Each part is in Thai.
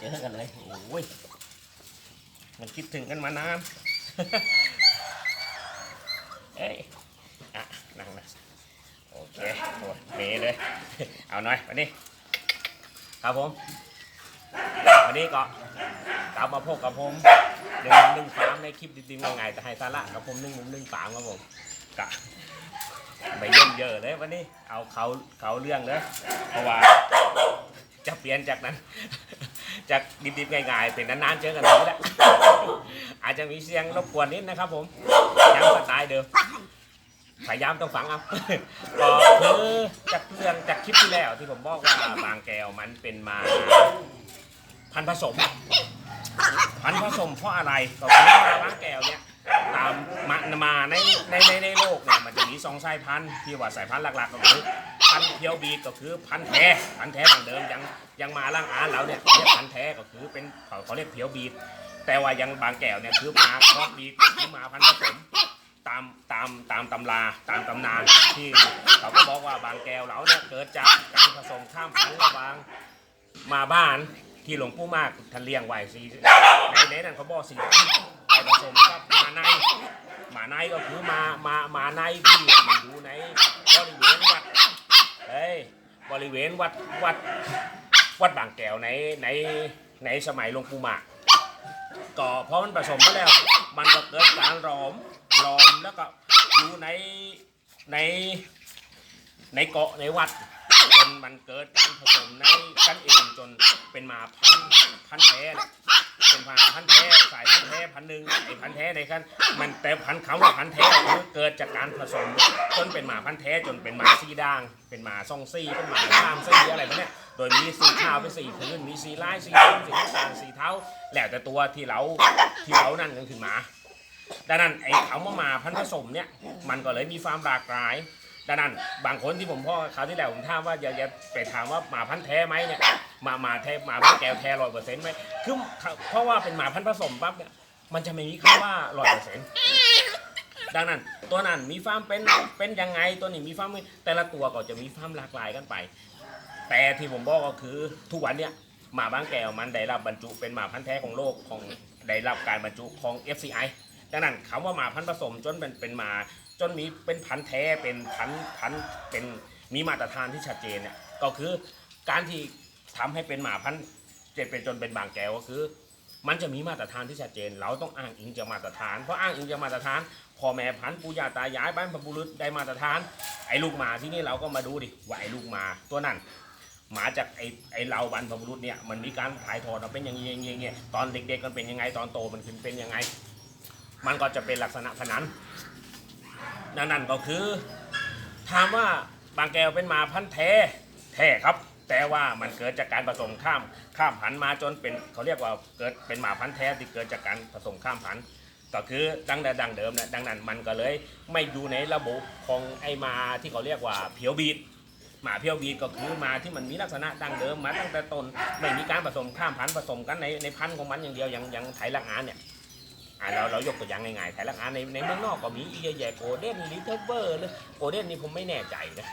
เจอกันเลย โอ้ย มันคิดถึงกันมานาน เอ้ย อะ นั่งนะโอเคโอ้ยเมเลย เอาหน่อยวันนี้ ครับผม วันนี้ก็กลับมาพบกับผมหนึ่งมุมหนึ่งฟาร์มในคลิปดีๆง่ายๆแต่ให้สาระกับผมหนึ่งมุมหนึ่งฟาร์มครับผมกะไปเยี่ยมเยอะเลยวันนี้ เอาเขาเขาเรื่องเลยเพราะว่าจะเปลี่ยนจากนั้น จากดิบๆง่ายๆเป็นนานๆเจอกันนี้แหละอาจจะมีเสียงรบกวนนิดนะครับ ผมยังสไตล์เดิมพยายามต้องฟังเอาก็คือจากเรื่องจากคลิปที่แล้วที่ผมบอกว่าบางแก้วมันเป็นมาพันธุ์ผสม พันธุ์ผสมเพราะอะไรก็คือมาบางแก้วเนี่ยตามมามาในในในในโลกเนี่ยมันจะมีสองสายพันธุ์ที่ว่าสายพันธุ์หลักๆก็คือ พันเพียวบีก็คือพันแท้พันแท้ดังเดิมยังยังมาล่างอานเราเนี่ยเรียกพันแท้ก็คือเป็นเขาเขาเรียกเพียวบีแต่ว่ายังบางแก้วเนี่ยคือมาครอบบีก็คือมาพันผสมตามตามตามตำราตามตำนานที่เขาก็บอกว่าบางแก้วเราเนี่ยเกิดจากการผสมข้ามพันธุ์ระหว่างมาบ้านที่หลวงปู่มากท่านเลี้ยงไว้สีในในนั้นเขาบอกสีไปผสมกับหมาในหมาในก็คือมามามาในที่มันอยู่ในบริเวณวัด เอ้ยบริเวณวัดวัดวัดบางแก้วในในในสมัยหลวงปู่มากก็เพราะมันผสมกันแล้ว มันก็เกิดการหลอมหลอมแล้วก็อยู่ในในในเกาะในวัด จนมันเกิดการผสมในกันเองจนเป็นหมาพันพันแท้เนี่ยเป็นหมาพันแท้สายพันแท้พันหนึ่งไอ้พันแท้ในกันมันแต่พันคำว่าพันแท้คือเกิดจากการผสม จนเป็นหมาพันแท้จนเป็นหมาสีด่าง เป็นหมาซองซี่เป็นหมาข้ามซี่อะไรพวกเนี้ยโดยมีสีขาวเป็นสีพื้นมีสีลายสีดำสีน้ำตาลสีเทาแล้วแต่ตัวที่เราที่เรานั่นกันขึ้นมาดังนั้นไอ้คำว่าหมาพันผสมเนี่ยมันก็เลยมีความหลากหลาย ดังนั้นบางคนที่ผมพ่อคราวที่แล้วผมถามว่าอย่าอย่าไปถามว่าหมาพันธุ์แท้ไหมเนี่ยหมาหมาแท้หมาพันธุ์แก้วแท้ร้อยเปอร์เซ็นต์ไหมคือเพราะว่าเป็นหมาพันธุ์ผสมปั๊บเนี่ยมันจะไม่มีคำว่าร้อยเปอร์เซ็นต์ดังนั้นตัวนั้นมีฟาร์มเป็นเป็นยังไงตัวนี้มีฟาร์มแต่ละตัวก็จะมีฟาร์มหลากหลายกันไป แต่ที่ผมบอกก็คือทุกวันเนี่ยหมาบางแก้วมันได้รับบรรจุเป็นหมาพันธุ์แท้ของโลกของได้รับการบรรจุของ FCI ดังนั้นคำว่าหมาพันผสมจนเป็นเป็นหมาจนมีเป็นพันธุ์แท้เป็นพันธุ์พันธุ์เป็นมีมาตรฐานที่ชัดเจนเนี่ยก็คือการที่ทำให้เป็นหมาพันธุ์เจนเป็นจนเป็นบางแก้วก็คือ มันจะมีมาตรฐานที่ชัดเจน เราต้องอ้างอิงจากมาตรฐานเพราะอ้างอิงจากมาตรฐานพ่อแม่พันธุ์ปู่ย่าตายายบ้านพบุรุษได้มาตรฐาน ไอ้ลูกหมาที่นี่เราก็มาดูดิว่าไอ้ลูกหมาตัวนั้นหมาจากไอ้ไอ้เราบรรพบุรุษเนี่ยมันมีการถ่ายทอดมาเป็นอย่างนี้อย่างนี้อย่างนี้ตอนเด็กๆมันเป็นยังไงตอนโตมันขึ้นเป็นยังไง มันก็จะเป็นลักษณะพนันนั่นนั่นก็คือ ถามว่าบางแก้วเป็นหมาพันธุ์แท้แท้ครับ แต่ว่ามันเกิดจากการผสมข้ามข้ามพันธุ์มาจนเป็นเขาเรียกว่าเกิดเป็นหมาพันธุ์แท้ที่เกิดจากการผสมข้ามพันธุ์ก็คือดังแต่ดังเดิมนะดังนั้นมันก็เลยไม่อยู่ในระบบของไอ้มาที่เขาเรียกว่าเพียวบีดหมาเพียวบีดก็คือมาที่มันมีลักษณะดังเดิมมาตั้งแต่ต้นไม่มีการผสมข้ามพันธุ์ผสมกันในในพันธุ์ของมันอย่างเดียวอย่างอย่างไทยลักอานเนี่ย อ่าเราเรายกตัวอย่างง่ายๆไทยลักอานในในเมืองนอกก็มีอีเยอะแยะโกลเด้นลิเทิลเบอร์เลยโกลเด้นนี่ผมไม่แน่ใจนะ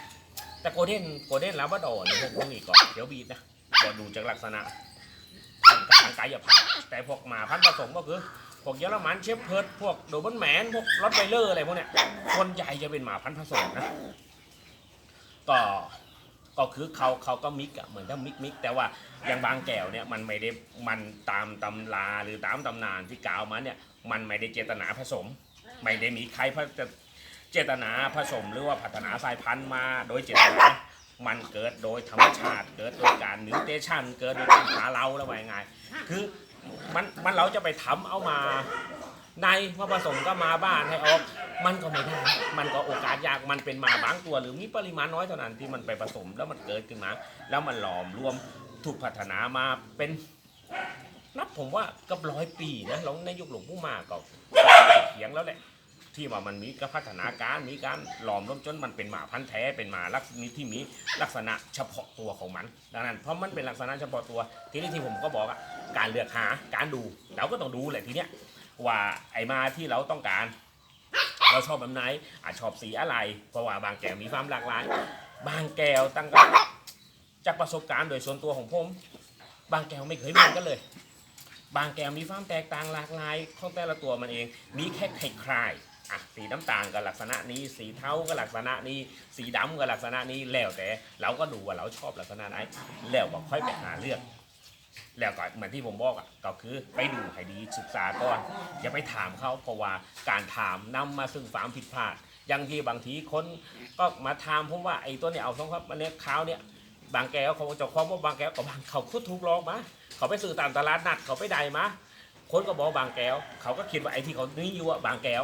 แต่โกลเด้นโกลเด้นลาบราดอร์นี่พวกนี้ก็เพียวบีดนะก็ดูจากลักษณะทางกายภาพแต่พวกหมาพันธุ์ผสมก็คือพวกเยอรมันเชฟเพิร์ดพวกโดเบิลแมนพวกรอตไวเลอร์อะไรพวกเนี้ยคนใหญ่จะเป็นหมาพันธุ์ผสมนะก็ ก็คือเขาเขาก็มิกอะเหมือนถ้ามิกมิกแต่ว่าอย่างบางแก้วเนี่ยมันไม่ได้มันตามตำราหรือตามตำนานที่กล่าวมาเนี่ยมันไม่ได้เจตนาผสม ไม่ได้มีใครพจะเจตนาผสมหรือว่าพัฒนาสายพันธุ์มาโดยเจตนามันเกิดโดยธรรมชาติเกิดโดยการมิวเทชันเกิดโดยการหาเราแล้วว่ายังไงคือมันมันเราจะไปทำเอามา ในว่าผสมก็มาบ้านให้ออก มันก็ไม่ได้มันก็โอกาสยากมันเป็นหมาบางตัว หรือมีปริมาณน้อยเท่านั้นที่มันไปผสมแล้วมันเกิดขึ้นมา แล้วมันหลอมรวมถูกพัฒนามาเป็นนับผมว่ากับร้อยปีนะเราในยุคหลวงปู่มาก็เถียงแล้วแหละที่ว่ามันมีการพัฒนาการมีการหลอมรวมจนมันเป็นหมาพันธุ์แท้เป็นหมาลักษณะที่มีลักษณะเฉพาะตัวของมัน ดังนั้นเพราะมันเป็นลักษณะเฉพาะตัว ทีนี้ที่ผมก็บอกอะการเลือกหาการดูเราก็ต้องดูแหละทีเนี้ย ว่าไอ้มาที่เราต้องการ เราชอบแบบไหนอาจชอบสีอะไร เพราะว่าบางแก้วมีความหลากหลาย บางแก้วตั้งก็จากประสบการณ์โดยส่วนตัวของผม บางแก้วไม่เคยเหมือนกันเลย บางแก้วมีความแตกต่างหลากหลายของแต่ละตัวมันเอง มีแค่คล้ายอะสีน้ำตาลกับลักษณะนี้ สีเทากับลักษณะนี้ สีดำกับลักษณะนี้แล้วแต่เราก็ดูว่าเราชอบลักษณะไหนแล้วก็ค่อยไปหาเลือก แล้วก็เหมือนที่ผมบอกอะก็คือไปดูให้ดีศึกษาก่อนอย่าไปถามเขาเพราะว่าการถามนำมาซึ่งความผิดพลาดอย่างที่บางทีคนก็มาถามผมว่าไอ้ตัวเนี้ยเอาสองครับมันเนี้ยขาวเนี่ยบางแก้วเขาจะคล้าของว่าบางแก้วกับบางเขาคุดถูกลอกมาเขาไปซื้อตามตลาดนัดเขาไปใดมาคนก็บอกบางแก้ว เขาก็คิดว่าไอ้ที่เขานี่อยู่อะบางแก้ว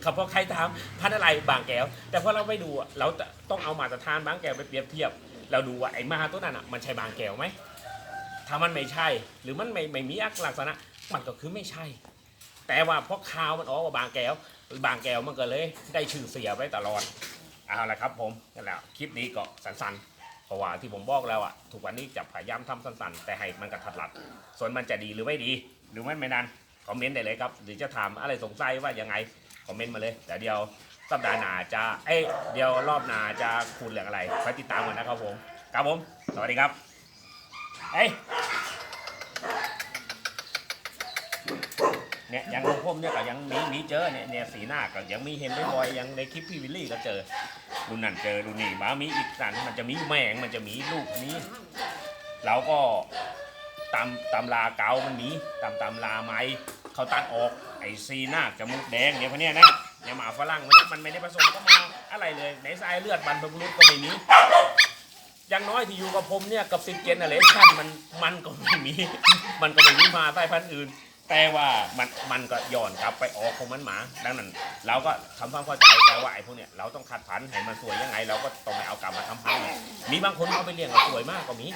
เขาพอใครถามพันอะไรบางแก้ว แต่พอเราไปดูอะเราต้องเอามาตรฐานบางแก้วไปเปรียบเทียบ เราดูว่าไอ้มาตัวนั้นอะมันใช่บางแก้วไหม ถ้ามันไม่ใช่ หรือมันไม่ไม่มีลักษณะมันก็คือไม่ใช่ แต่ว่าเพราะข่าวมันออกว่าบางแก้ว บางแก้วมันก็เลย ได้ชื่อเสียไปตลอดเอาละครับผมนั่นแหละคลิปนี้ก็สั้นๆเพราะว่าที่ผมบอกแล้วอะทุกวันนี้จะพยายามทำสั้นๆ แต่ให้มันกระทัดรัด ส่วนมันจะดีหรือไม่ดี หรือไม่ไม่นานคอมเมนต์ได้เลยครับหรือจะถามอะไรสงสัยว่ายังไงคอมเมนต์มาเลยแต่เดี๋ยวสัปดาห์หน้าจะเอ้ยเดี๋ยวรอบหน้าจะคุยเรื่องอะไรคอยติดตามกันนะครับผมครับผม สวัสดีครับ เฮ้ยเนี่ยยังของผมเนี่ยก็ยังมีมีเจอเนี่ยเนี่ยสีหน้าก็ยังมีเห็นบ่อยๆยังในคลิปพี่วิลลี่ก็เจอรุ่นนั่นเจอรุ่นนี้มามีอีกสันมันจะมีแมงมันจะมีลูกอันนี้ เราก็ตามตามลาเกามันมีตามตามลาไม้เขาตัดออกไอ้ซีหน้าจมูกแดงเนี่ยพวกเนี้ยนะเนี่ยหมาฝรั่งมันมันไม่ได้ผสมก็มาอะไรเลยในสายเลือดบรรพบุรุษก็ไม่มี อยังน้อยที่อยู่กับผมเนี่ยกับสิบเจนอะไรท่านมันมันก็ไม่มี มันก็ไม่มีมาใต้พันธุ์อื่น แต่ว่ามันมันก็ย้อนกลับไปออกของมันหมา ดังนั้น เราก็ทำความเข้าใจแต่ว่าไอ้พวกเนี้ยเราต้องคัดพันธุ์ให้มันสวยยังไง เราก็ต้องไปเอากลับมาทำพันธุ์มีบางคนเอาไปเลี้ยงแล้วสวยมากก็มี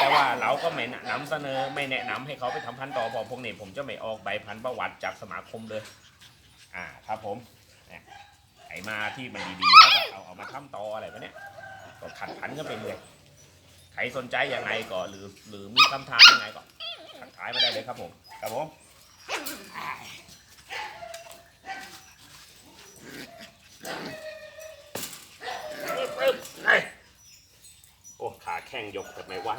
แต่ว่าเราก็ไม่นำเสนอไม่แนะนำให้เขาไปทำพันธุ์ต่อพอพวกนี้ผมจะไม่ออกใบพันธุ์ประวัติจากสมาคมเลย อ่าครับผมไอ้มาที่มันดีๆแล้วก็เอาเอามาทำต่ออะไรพวกเนี้ย ก็ขัดพันก็ไปเรื่อยใครสนใจยังไงก็หรือหรือมีคำถามยังไงก็ทักทายมาได้เลยครับผมครับผมโอ้ขาแข้งยกแต่ไม่ไหว